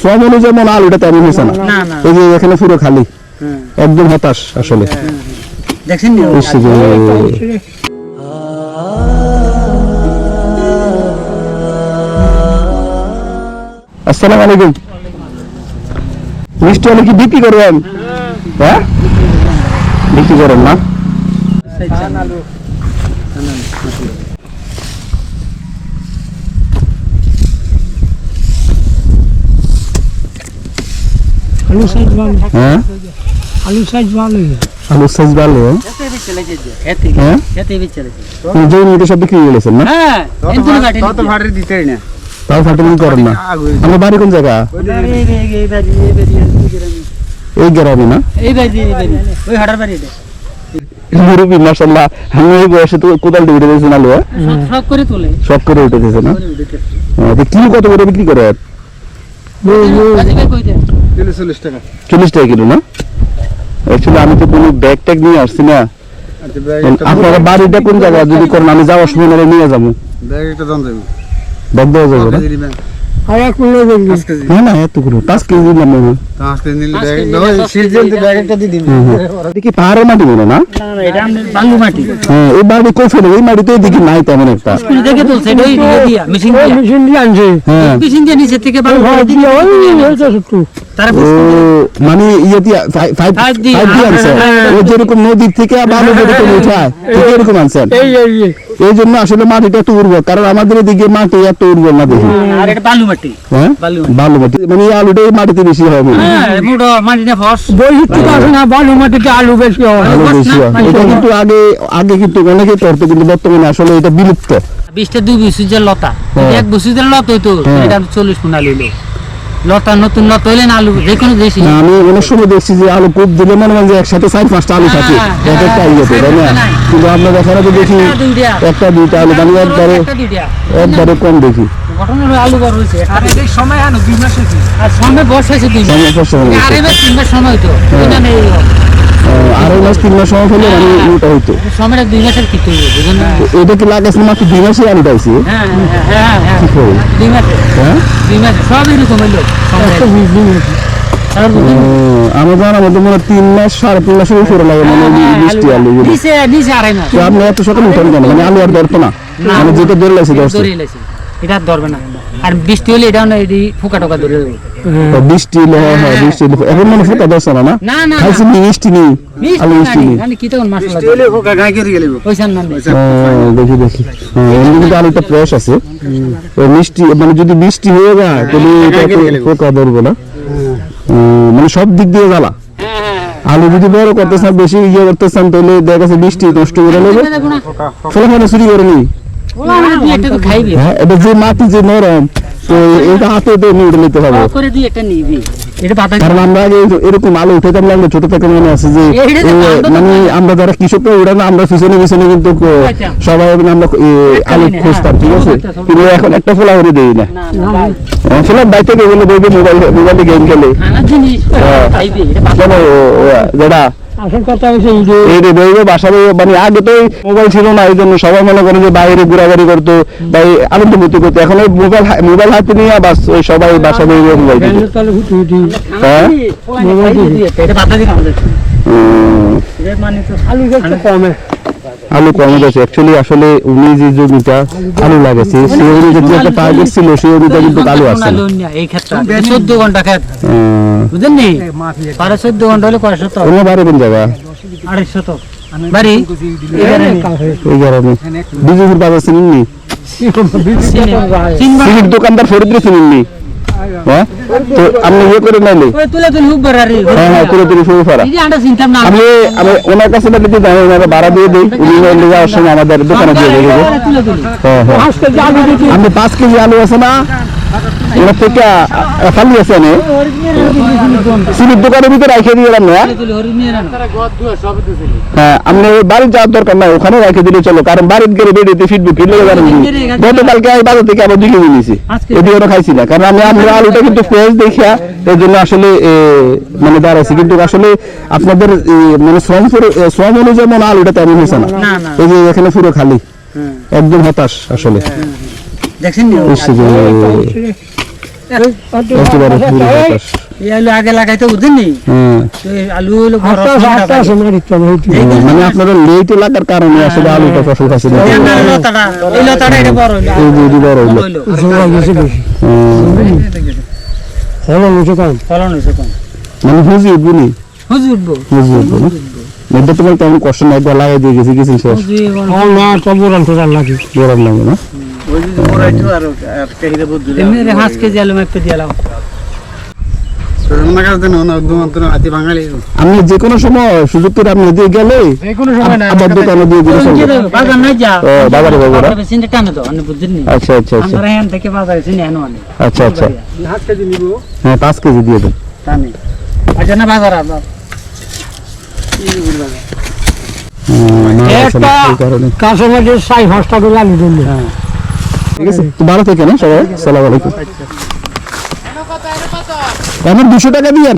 শ্রম অনুযায়ী মনে হয় আলুটা তেমন হয়েছে না। এই যে এখানে পুরো খালি। হ্যাঁ। একদম হতাশ আসলে। দেখছেন নি? বুঝছি যে আসসালামু আলাইকুম। মিষ্টি হলে কি বিক্রি করবেন? হ্যাঁ? বিক্রি করেন না? আলু সাইজ ভালো। হ্যাঁ? আলু সাইজ ভালো। আলু সাইজ ভালো খেতে বেচে লেগে যে, খেতে, হ্যাঁ? সব বিক্রি হয়ে গেছেন না? হ্যাঁ, এন্তুনি কাটে তত নিতে। ভাড়ি না। তাও ফাটিং করেন না। আমার বাড়ি কোন জায়গা? এই বাড়ি, এই বাড়ি, এই বাড়ি, এই বাড়ি, এই গ্রামে। না? এই বাড়ি, এই বাড়ি। ওই হাটার বাড়ি এটা। মুরব্বী মাসাল্লাহ আমি এই বয়সে তো কোদাল দিয়ে উঠে দিয়েছেন আলু হ্যাঁ? সব- সব করে তোলে। সব করে উঠে না? করে উঠেছে। কিলো কত করে বিক্রি করে? চল্লিশ টাকা। চল্লিশ টাকা কিলো না? অ্যাকচুয়ালি আমি তো কোনো ব্যাগ ট্যাগ নিয়ে আসছি না। আচ্ছা আপনারা বাড়িটা কোন জায়গা? যদি করেন আমি যাওয়ার সময় নাহলে নিয়ে যাব। ব্যাগ একটা দাম যাবে ব্যাগ দেওয়া যাবে না? পাহাড়ের মাটি মনে না? না, না, এটা আমাদের বালু মাটি। হ্যাঁ এই বাড়ি কই এই মাটি তো এদিকে নাই তেমন একটা। ইয়ে দিয়া। মেশিন দিয়ে। আনছে। হ্যাঁ। মেশিন দিয়ে নিচে থেকে মানে ইয়ে হ্যাঁ, ও যেরকম নদীর থেকে যেরকম উঠায় এরকম আনছেন এই জন্য আসলে মাটিটা উর্বর কারণ আমাদের এদিকে মাটি এত উর্বর না দেখি। বালু মাটি। হ্যাঁ? বালু মাটি। মানে এই আলুটা এই মাটিতে বেশি হ্যাঁ বালু। মাটিতে আলু বেশি হয়। হয়। মানে এটা কিন্তু আগে আগে কিন্তু অনেকেই করতো কিন্তু বর্তমানে আসলে এটা বিলুপ্ত। বিশটা দুই বছর লতা। হ্যাঁ। এক বছর লতা হইতো হ্যাঁ। এটা চল্লিশ কোনা লতা নতুন লতা হইলে আলু যে কোনো দেশি না, আমি অনেক সময় দেখছি যে আলু কূপ দিলে মনে হয় যে একসাথে চার পাঁচটা আলু থাকে। হ্যাঁ, এক একটা হ্যাঁ, ইয়েতে তাই না? কিন্তু আমরা দেখার তো দেখি একটা দুইটা। আলু মানে একবারে একবারে কম দেখি। আলু বড় হয়েছে। আর এই সময় আনো দুই মাস হয়েছে। আর সময় বর্ষ হয়েছে দুই মাস। সময় আর হয়ে। মাস তিন মাস সময় হইতো। হ্যাঁ। আড়াই মাস তিন মাস সময় হলে মানে উল্টা হইতো। সময়টা দুই মাসের কি তৈরি বুঝলেন না? তো এটা কি লাগাইছে মাত্র দুই মাসে হ্যাঁ হ্যাঁ হ্যাঁ হ্যাঁ? দুই হ্যাঁ? দুই সব এরকম হইল আমার মনে হয় তিন মাস সাড়ে তিন মাসের উপরে লাগে মানে বৃষ্টি আলু আপনি এত সকালে উঠেন কেন? মানে আলু আর ধরতো না। মানে যেটা ধরে লাগছে দশটা ধরে এলেছে এটা ধরবে না। আর বৃষ্টি হলে এটা না এটি ফুকা টকা ধরে দেবে তো বৃষ্টি হ্যাঁ হ্যাঁ বৃষ্টি এখন মনে ফুটা ধরছে না না? না না খাইছি নি মিষ্টি আলু মানে কি তখন মাসলা চলে ফোকা গায়ে কেটে গেলে ওইসান মানে হ্যাঁ, দেখি দেখি। হ্যাঁ এমনি কিন্তু আলুটা ফ্রেশ আছে। মিষ্টি মানে যদি বৃষ্টি হয়ে যায় তাহলে এটা তো পোকা ধরবো না। মানে সব দিক দিয়ে জ্বালা। আলু যদি বড় করতেছেন বেশি ইয়ে করতে চান তাহলে দেখা যাচ্ছে বৃষ্টি নষ্ট করে নেবে। ফলে ফলে চুরি করে নি একটা তো খাইবে। হ্যাঁ এটা যে মাটি যে নরম তো এটা হাতে তো নিয়ে নিতে হবে। করে দিয়ে একটা নিবি। কারণ আমরা আগে এই- এরকম আলু উঠাইতাম লাগলে ছোট থেকে মনে আছে যে এইটা তো এ, বান্ধব মানে আমরা যারা কৃষক উঠে না আমরা পিছনে পিছনে কিন্তু আচ্ছা। সবাই মানে আমরা আলু খুঁজতাম ঠিক আছে? কিন্তু এখন একটা ফোলা করে দেই না। না না ফোলা বাইতে গেলে মোবাইল মোবাইলে গেম খেলে। হ্যাঁ। যেটা আসল কথা হচ্ছে এই বাসা মানে আগে তো মোবাইল ছিল না এই জন্য সবাই মনে করে যে বাইরে ঘোরাঘুরি করতো বা আনন্দ মুক্তি করতো। এখন ওই মোবাইল মোবাইল হাতে নিয়ে বাস ওই সবাই বাসা বইবে মোবাইল হ্যাঁ খাইবে আলু কমে গেছে অ্যাকচুয়ালি আসলে উনি যে জমিটা আলু লাগাইছে সেই অনুযায়ী যে একটা টার্গেট ছিল সেই অনুযায়ী কিন্তু আলু আসছে না। এই ক্ষেত্রে চোদ্দ ঘণ্টা খেত উম, বুঝলেন নি পারে চোদ্দ ঘণ্টা হলে কয় শত অন্য বাড়ি কোন জায়গা আড়াই শত বাড়ি এই বাজার চিনেননি দোকানদার ফরিদ্রে চিনেননি হ্যাঁ? তো আপনি ইয়ে করে নাইলে? হ্যাঁ হ্যাঁ তুলে তুলে শুরু করা। আমি আমি ওনার কাছে না দিতে জানি ওনারা ভাড়া দিয়ে দিই। উনি নিয়ে যাওয়ার সময় আমাদের দোকানে দিয়ে দেবো হ্যাঁ হ্যাঁ। আপনি পাঁচ কেজি আলু আছে না? ওনার থেকে খালি আছে না দোকানের ভিতরে রেখে দিয়ে রানো হ্যাঁ? আপনি বাড়ির যাওয়ার দরকার নাই ওখানে রেখে দিলে চলো কারণ গেলে ফিরলে গতকালকে আমি বাজার থেকে আবার নিয়েছি? ওরা খাইছি না কারণ আমি আমরা আলুটা কিন্তু ফ্রেশ দেখিয়া এর জন্য আসলে মানে দাঁড়াইছি। কিন্তু আসলে আপনাদের মানে শ্রম শ্রম অনুযায়ী মনে আলুটা তেমন হয়েছে না। এই যে এখানে পুরো খালি। একদম হতাশ আসলে। দেখছেন আগে লাগাইতে বুঝেন নি? হ্যাঁ। আলু হলো তলে, এই তো। মানে আপনারা লেট লাগার কারণে আসলে আলুটা ফসল খাচ্ছে না। লতাটা এই লতাটা এটা বড় হইল। এই বড় হইল। হইল। জোড়া গেছে বেশি। ও, ফলন হয়েছে কম। ফলন হয়েছে কম। মানে হুজি উঠবনি হুজি উঠবো। হুজি উঠবো না? এটা তোমার তেমন কষ্ট নাই লাগাই দিয়ে গেছি কিছু শেষ। না, সব উড়ান টুড়ান লাগে। জোরার লাগে না? আর আর এমনি রে পাঁচ কেজি আলু দিলাম আপনি যে কোনো সময় সুযোগ করে আপনি দিয়ে গেলে আমার দোকানে দিয়ে দিলে। বাজার যাব না? আচ্ছা আচ্ছা আচ্ছা। থেকে বাজারে চিনি আনো। আচ্ছা আচ্ছা। হ্যাঁ পাঁচ কেজি দিয়ে দেন আচ্ছা না বাজার করে আলু ধরলে। ঠিক আছে? ভালো থেকে না সবাই? সালাম আলাইকুম। আমার দুশো টাকা দিয়েন